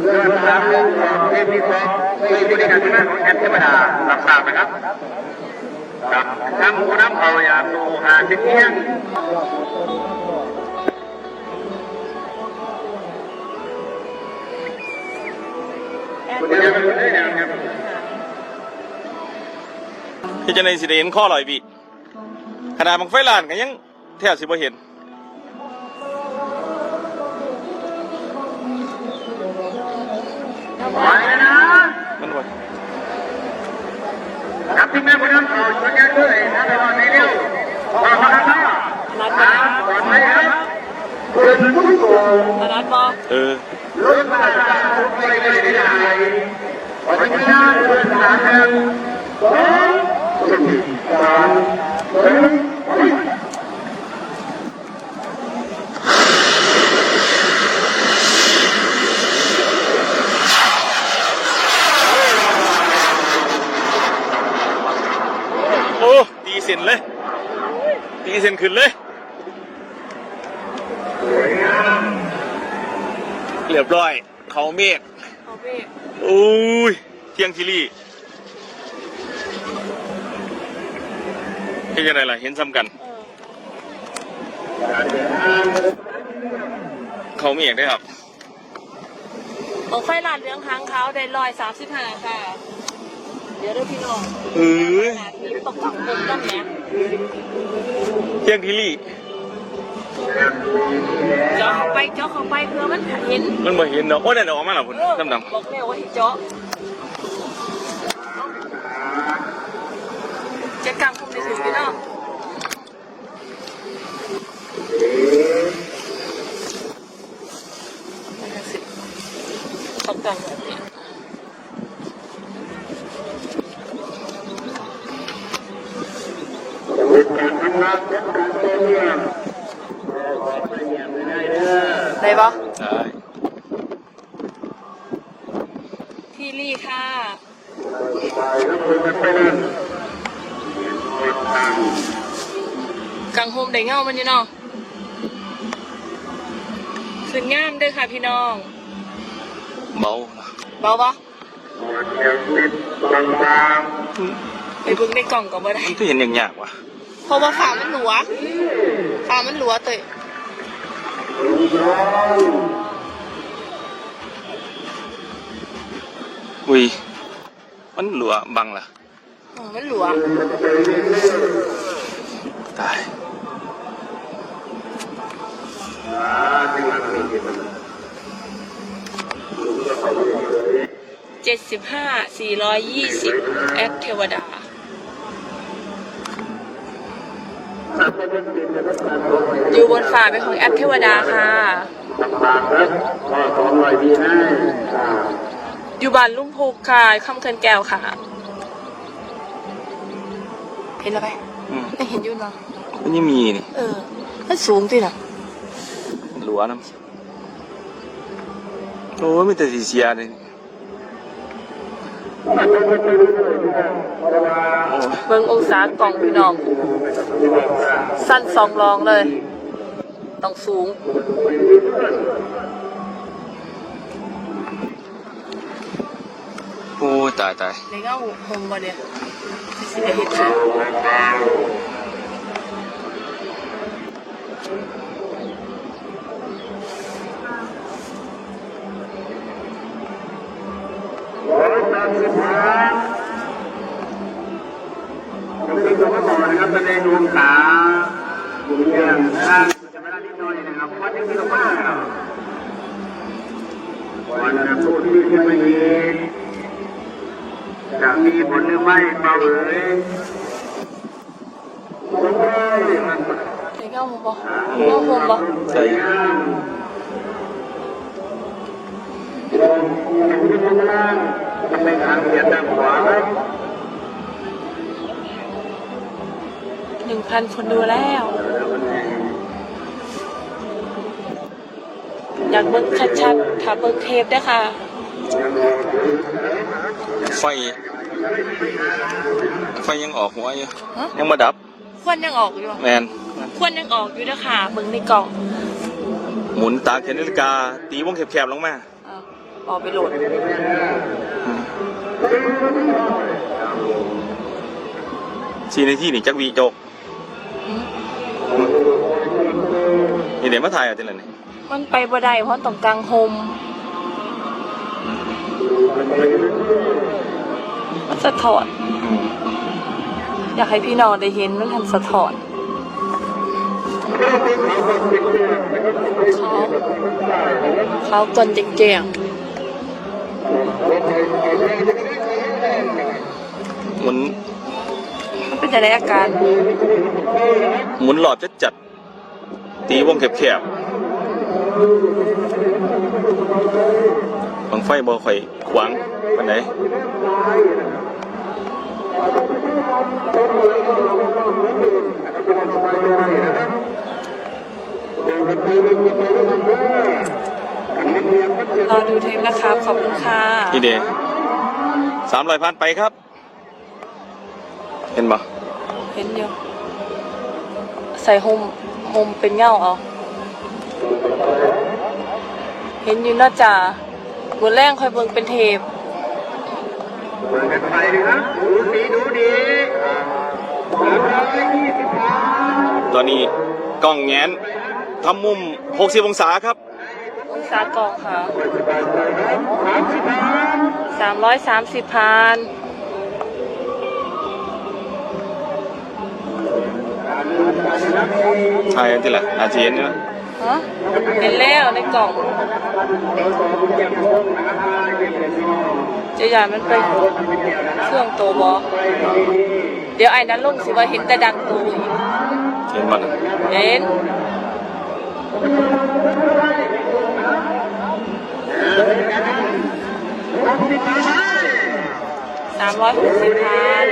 เรื่องราวของเทพนิสงคือผู้ในการทำงานของแอปเทวดารับทราบนะครับกับทำผู้นำเอาอย่างดูหาชิ้นเที่ยงคุณจะไปได้ยังครับที่จะในสิได้เห็นข้อลอยบีขนาดบังไฟลานก็ยังแทบสิบ่เห็น ไปแล้วนะมันว่ากับที่แม่ผู้นำเอาช่วยกันด้วยนะระวังในเร็วขอบคุณครับครับปลอดภัยครับคุณผู้ชมตลาดบอเออรถมาจากทุกไปเลยไม่ได้วันนี้นะเดินทางหนึ่งสองสามสี่โอ้ตี เส้นเลยตีเส้นขึ้นเลยเรียบร้อย เขาเมฆเขาเบกโอ้ยเที่ยงชิลี่เห็นยังไงล่ะเห็นซ้ำกัน เขาเมฆได้ครับของไฟลานเลี้ยงค้างเขาได้ร้อยสามสิบห้าค่ะ เดี๋ยวเด้อพี่น้องเออขนาดนี้ตกฝังมุมนั่นแหละเที่ยงชิลี่เจาะเข้าไปเจาะเข้าไปเพื่อมันเห็นมันบ่เห็นเนาะโอ้นั่นออกมาแล้วคุณเออดำดบอกแล้วว่าให้เจาะจะกลางคุมในถึงพี่น้องตกแต่งแบบนี้ การทำงานเป็นการเรียนขอ ไปอย่างไม่ได้เด้อได้ปะำได้พี่ลี่ค่ะไปแล้วคุยกันไปนั่นทางกลางโฮมได้เงามันอยู่เนาะขึ้นงามเด้วยค่ะพี่น้อง เบาเบาปะวันยังติดบางบางไปเบิ่งในกล่องก็บ่ได้มันก็เห็นอย่างยากว่ะเพ ราะว่าฝามันหลัวฝามันหลัวเตยอุ้ย มันหลัวบังล่ะอ๋อมันหลัวตายเจ็ดสิบห้าสี่ร้อยยี่สิบแอดเทวดา อยู่บนฝาเป็นของแอดเทวดาค่ะบางครับก็สองร้อยดีนะอยู่บ้านลุงพุกค่ะคำเคินแก้วค่ะ เห็นแล้วไหมอืมไม่เห็นอยู่เนาะมันยังมีนี่เออมันสูงที่น่ะหลัวน้ำโอ้ยมีแต่สีเสียเลยโอ้ย เบิ่งองศากล่องพี่น้อง สั้นสองรองเลย ต้องสูง โอ้ยตายตายในเงาหงบ่เนี่ยสิได้เห็น ค่ะก็คือตัวก่อนะครับเป็นดวงตาอยู่เรื่องด้านจะไม่ได้นิดหน่อยนะครับวันนี้คือมากวันจะพูดที่ที่ไม่มีจะมีผลหรือไม่เปล่าเอ่ยโอ้ยมันในเงาหงบ่เงาบ่ใส่ลงที่ข้างล่าง จะไปทางเหยียดทางขวาหนึ่งพันคนดูแล้ว อยากเบิ่งชัดๆถ้าเบิ่งเทปได้อค่ะ ไฟ ไฟยังออกหัวอยู่ ฮะ ยังมาดับ ควันยังออกอยู่ แมน ควันยังออกอยู่นะคะเบิ่งในกล่องหมุนตาเข็นนาฬิกา ตีวงแคบๆลงมาอ้าวออกไปโหลด สี่นาทีนี่จักวีโจกนี่เดี๋ยวมาถ่ายเอะทีละนี่มันไปบ่ได้เพราะต้องกลางโฮมมันสะท้อน อยากให้พี่น้องได้เห็นมันทันสะท้อนเขาเขาจนแจง หมุนๆมันเป็นจะได้อาการหมุนหลอดจะจัดตีวงแคบๆบังไฟบ่ค่อยขวางปานใดรอดูเทปนะครับ ขอบคุณค่ะนี่เด้สามร้อยพันไปครับ เห็นบ่เห็นอยู่ ใส่โฮมโฮมเป็นเงาเอา เห็นอยู่น่าจะมือแรงคอยเบิ่งเป็นเทปเปิดกันไปนะครับดูดีดูดีสามร้อยยี่สิบสามตอนนี้กล้องแงนทำมุม 60 องศาครับ องศากองค่ะสามสิบสามสามร้อยสามสิบพัน ถ่ายอันที่ละอาเจียนเนอะฮะเห็นแล้วในกล่องเจียานมันไปเครื่องโตบอเดี๋ยวไอ้นั้นลงสิว่าเห็นแต่ดังตูอีกเห็นบ่น่ะเห็นสามร้อยหกสิบพัน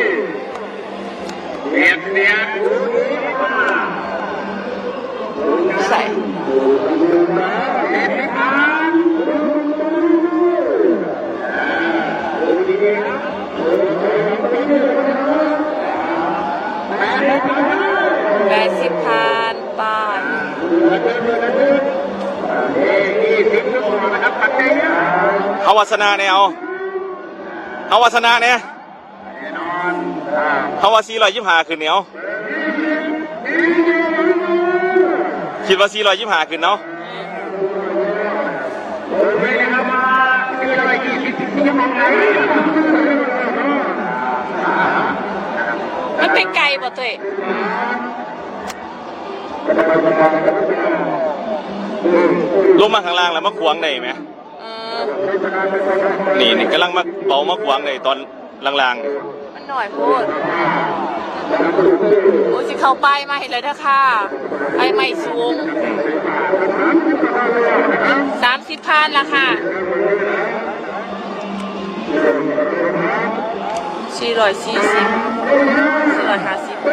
เนียนเนียน ใส่ แปดสิบพันบาทยี่สิบชั่วโมงนะครับปัจจัยเนี่ยเฮาเฮาวาสนาเนี่ยแน่นอาเฮาวา425ขึ้นเหนียวคิดว่า425ขึ้นเนาะไม่ ได้ครับมาคืออะไรยี่สิบชั่วโมงไหนมันเป็นไก่ป่ะตัวเองลงมาข้างล่างแล้วมาขวางได้ไหมเออนี่นี่กำลังมาเป่ามาขวางได้ตอน ล่างมันหน่อยพูดโอ้สิเข้าป้ายมาเห็นเลยเด้อค่ะไปใหม่สูงสามสิบพันละค่ะสี่ร้อยสี่สิบสี่ร้อยห้าสิบๆ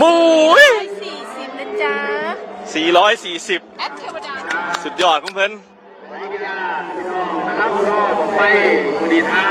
บุ้ยสี่สิบนะจ๊ะ 440 แอปเทวดา สุดยอดของเพิ่นนะครับก็ ไปดีท่า